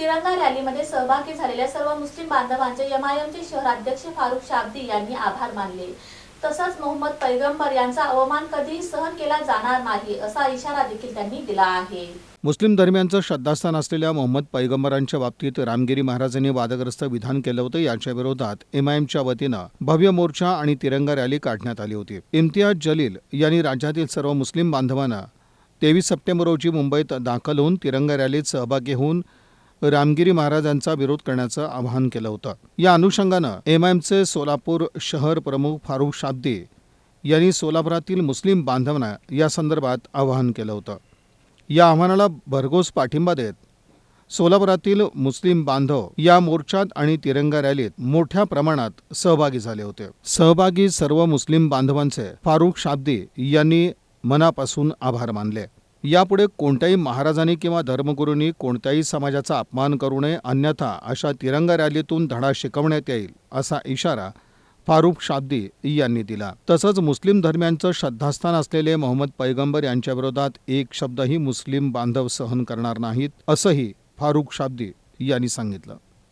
तिरंगा रॅलीमध्ये सहभागी झालेल्या सर्व मुस्लिम बांधवांचे एमआयएमचे शहराध्यक्ष फारुख शाब्दी यांनी आभार मानले. तसंच मोहम्मद पैगंबर यांचा अवमान कधीही सहन केला जाणार नाही असा इशारा देखील त्यांनी दिला आहे. मुस्लिम धर्मियांचं श्रद्धास्थान असलेल्या मोहम्मद पैगंबरांच्या बाबतीत रामगिरी महाराजांनी वादग्रस्त विधान केलं होतं. याच्या विरोधात एमआयएमच्या वतीनं भव्य मोर्चा आणि तिरंगा रॅली काढण्यात आली होती. इम्तियाज जलील यांनी राज्यातील सर्व मुस्लिम बांधवांना तेवीस सप्टेंबर रोजी मुंबईत दाखल होऊन तिरंगा रॅलीत सहभागी होऊन रामगिरी महाराजांचा विरोध करण्याचं आवाहन केलं होतं. या अनुषंगानं एमआयएमचे सोलापूर शहर प्रमुख फारुख शाब्दी यांनी सोलापुरातील मुस्लिम बांधवांना या संदर्भात आवाहन केलं होतं. या आव्हानाला भरघोस पाठिंबा देत सोलापुरातील मुस्लिम बांधव या मोर्चात आणि तिरंगा रॅलीत मोठ्या प्रमाणात सहभागी झाले होते. सहभागी सर्व मुस्लिम बांधवांचे फारुख शाब्दी यांनी मनापासून आभार मानले. यापुढे कोणत्याही महाराजांनी किंवा धर्मगुरूंनी कोणत्याही समाजाचा अपमान करू नये अन्यथा अशा तिरंगा रॅलीतून धडा शिकवण्यात येईल असा इशारा फारुख शाब्दी यांनी दिला. तसंच मुस्लिम धर्मियांचं श्रद्धास्थान असलेले मोहम्मद पैगंबर यांच्याविरोधात एक शब्दही मुस्लिम बांधव सहन करणार नाहीत असंही फारुख शाब्दी यांनी सांगितलं.